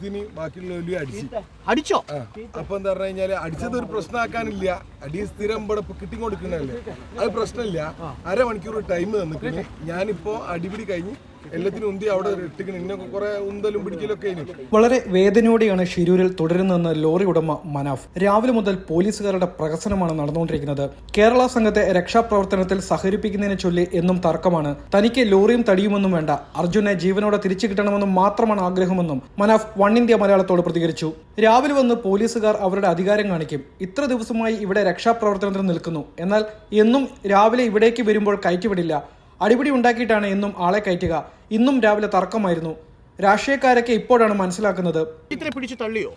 ഇതിന് അടിച്ച്. അപ്പൊ എന്താ പറഞ്ഞു കഴിഞ്ഞാൽ അടിച്ചത് ഒരു പ്രശ്നമാക്കാനില്ല അടി സ്ഥിരം ഇവിടെ കിട്ടി കൊടുക്കണല്ലേ അത് പ്രശ്നമില്ല. അരമണിക്കൂർ ടൈം തന്നിട്ട് ഞാനിപ്പോ അടിപിടി കഴിഞ്ഞ് എല്ലാത്തിനും അവിടെ കുറെ ഉന്തലും പിടിക്കലൊക്കെ വളരെ വേദനയോടെയാണ് ഷിരൂരിൽ തുടരുന്നതെന്ന് ലോറി ഉടമ മനാഫ്. രാവിലെ മുതൽ പോലീസുകാരുടെ പ്രഹസനമാണ് നടന്നുകൊണ്ടിരിക്കുന്നത്. കേരള സംഘത്തെ രക്ഷാപ്രവർത്തനത്തിൽ സഹകരിപ്പിക്കുന്നതിനെ ചൊല്ലി എന്നും തർക്കമാണ്. തനിക്ക് ലോറിയും തടിയുമെന്നും വേണ്ട. അർജുനെ ജീവനോടെ തിരിച്ചു കിട്ടണമെന്നും മാത്രമാണ് ആഗ്രഹമെന്നും മനാഫ് വൺ ഇന്ത്യ മലയാളത്തോട് പ്രതികരിച്ചു. രാവിലെ വന്ന് പോലീസുകാർ അവരുടെ അധികാരം കാണിക്കും. ഇത്ര ദിവസമായി ഇവിടെ രക്ഷാപ്രവർത്തനത്തിന് നിൽക്കുന്നു. എന്നാൽ എന്നും രാവിലെ ഇവിടേക്ക് വരുമ്പോൾ കയറ്റിവിടില്ല. അടിപിടി ഉണ്ടാക്കിയിട്ടാണ് എന്നും ആളെ കയറ്റുക. ഇന്നും രാവിലെ തർക്കമായിരുന്നു. രാഷ്ട്രീയക്കാരൊക്കെ ഇപ്പോഴാണ് മനസ്സിലാക്കുന്നത്. ഇത്ര പിടിച്ച് തള്ളിയോ?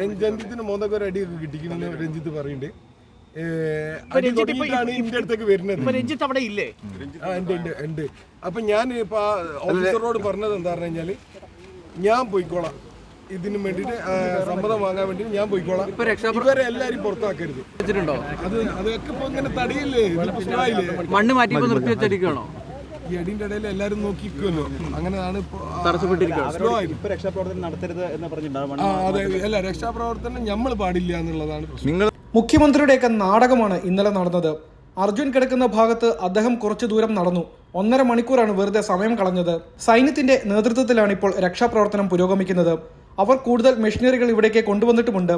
രഞ്ജിത്തിന് മോന്തൊക്കെ ഒരു അടിയൊക്കെ കിട്ടിക്കണെന്ന് രഞ്ജിത്ത് പറയുന്നുണ്ട്. രഞ്ജിത്ത് ഇന്റെ അടുത്തേക്ക് വരുന്നത്. ഇപ്പൊ രഞ്ജിത്ത് അവിടെ ഇല്ലേ? ഉണ്ട് ഉണ്ട് ഉണ്ട്. അപ്പൊ ഞാൻ ഇപ്പൊ ഓഫീസറോട് പറഞ്ഞത് എന്താ പറഞ്ഞു കഴിഞ്ഞാൽ ഞാൻ പോയിക്കോളാം. ഇതിന് വേണ്ടിട്ട് സമ്മതം വാങ്ങാൻ വേണ്ടി ഞാൻ പോയിക്കോളാം. ഇവരെ എല്ലാരും പുറത്താക്കരുത്. വെച്ചിട്ടുണ്ടോ? അത് അതൊക്കെ ഇപ്പൊ ഇങ്ങനെ തടിയില്ലേ? മണ്ണ് മാറ്റി നിർത്തി വെച്ചടിക്കണോ ഈ അടിയുടെ ഇടയിൽ എല്ലാരും നോക്കിക്കുമല്ലോ അങ്ങനെയാണ് ഇപ്പൊ ആ, തടസ്സപ്പെട്ടിരിക്കുകയാണ്. ആയി. ഇപ്പൊ രക്ഷാപ്രവർത്തനം നടത്തരുത് എന്ന് പറഞ്ഞിട്ടുണ്ടാവും അതെ അല്ല രക്ഷാപ്രവർത്തനം നമ്മൾ പാടില്ല എന്നുള്ളതാണ് പ്രശ്നം. മുഖ്യമന്ത്രിയുടെയൊക്കെ നാടകമാണ് ഇന്നലെ നടന്നത്. അർജുൻ കിടക്കുന്ന ഭാഗത്ത് അദ്ദേഹം കുറച്ചു ദൂരം നടന്നു. ഒന്നര മണിക്കൂറാണ് വെറുതെ സമയം കളഞ്ഞത്. സൈന്യത്തിന്റെ നേതൃത്വത്തിലാണ് ഇപ്പോൾ രക്ഷാപ്രവർത്തനം പുരോഗമിക്കുന്നത്. അവർ കൂടുതൽ മെഷീനറികൾ ഇവിടേക്ക് കൊണ്ടുവന്നിട്ടുമുണ്ട്.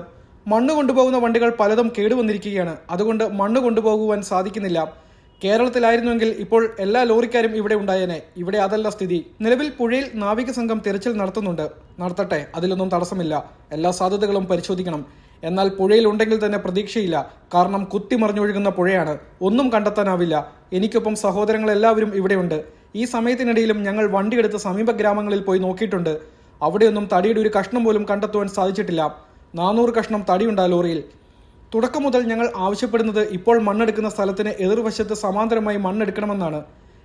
മണ്ണ് കൊണ്ടുപോകുന്ന വണ്ടികൾ പലതും കേടുവന്നിരിക്കുകയാണ്. അതുകൊണ്ട് മണ്ണ് കൊണ്ടുപോകുവാൻ സാധിക്കുന്നില്ല. കേരളത്തിലായിരുന്നുവെങ്കിൽ ഇപ്പോൾ എല്ലാ ലോറിക്കാരും ഇവിടെ ഉണ്ടായേനെ. ഇവിടെ അതല്ല സ്ഥിതി. നിലവിൽ പുഴയിൽ നാവിക സംഘം തിരച്ചിൽ നടത്തുന്നുണ്ട്. നടത്തട്ടെ അതിലൊന്നും തടസ്സമില്ല. എല്ലാ സാധ്യതകളും പരിശോധിക്കണം. എന്നാൽ പുഴയിൽ ഉണ്ടെങ്കിൽ തന്നെ പ്രതീക്ഷയില്ല. കാരണം കുത്തിമറിഞ്ഞൊഴുകുന്ന പുഴയാണ്. ഒന്നും കണ്ടെത്താനാവില്ല. എനിക്കൊപ്പം സഹോദരങ്ങൾ എല്ലാവരും ഇവിടെയുണ്ട്. ഈ സമയത്തിനിടയിലും ഞങ്ങൾ വണ്ടിയെടുത്ത് സമീപ ഗ്രാമങ്ങളിൽ പോയി നോക്കിയിട്ടുണ്ട്. അവിടെയൊന്നും തടിയുടെ ഒരു കഷ്ണം പോലും കണ്ടെത്തുവാൻ സാധിച്ചിട്ടില്ല. നാനൂറ് കഷ്ണം തടിയുണ്ട് ലോറിയിൽ. തുടക്കം മുതൽ ഞങ്ങൾ ആവശ്യപ്പെടുന്നത് ഇപ്പോൾ മണ്ണെടുക്കുന്ന സ്ഥലത്തിന് എതിർവശത്ത് സമാന്തരമായി മണ്ണെടുക്കണമെന്നാണ്.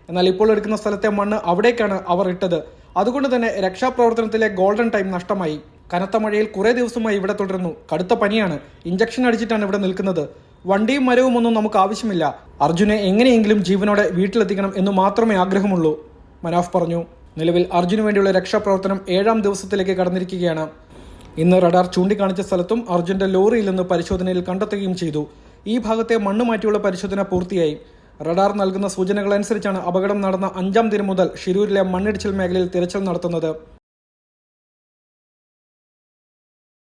എന്നാൽ ഇപ്പോൾ എടുക്കുന്ന സ്ഥലത്തെ മണ്ണ് അവിടേക്കാണ് അവർ ഇട്ടത്. അതുകൊണ്ട് തന്നെ രക്ഷാപ്രവർത്തനത്തിലെ ഗോൾഡൻ ടൈം നഷ്ടമായി. കനത്ത മഴയിൽ കുറേ ദിവസമായി ഇവിടെ തുടരുന്നു. കടുത്ത പനിയാണ്. ഇഞ്ചക്ഷൻ അടിച്ചിട്ടാണ് ഇവിടെ നിൽക്കുന്നത്. വണ്ടിയും മരവും ഒന്നും നമുക്ക് ആവശ്യമില്ല. അർജുനെ എങ്ങനെയെങ്കിലും ജീവനോടെ വീട്ടിലെത്തിക്കണം എന്ന് മാത്രമേ ആഗ്രഹമുള്ളൂ. മനാഫ് പറഞ്ഞു. നിലവിൽ അർജുന് വേണ്ടിയുള്ള രക്ഷാപ്രവർത്തനം ഏഴാം ദിവസത്തിലേക്ക് കടന്നിരിക്കുകയാണ്. ഇന്ന് റഡാർ ചൂണ്ടിക്കാണിച്ച സ്ഥലത്തും അർജുന്റെ ലോറിയിൽ നിന്ന് പരിശോധനയിൽ കണ്ടെത്തുകയും ചെയ്തു. ഈ ഭാഗത്തെ മണ്ണ് മാറ്റിയുള്ള പരിശോധന പൂർത്തിയായി. റഡാർ നൽകുന്ന സൂചനകൾ അനുസരിച്ചാണ് അപകടം നടന്ന അഞ്ചാം ദിനം മുതൽ ഷിരൂരിലെ മണ്ണിടിച്ചിൽ മേഖലയിൽ തിരച്ചിൽ നടത്തുന്നത്.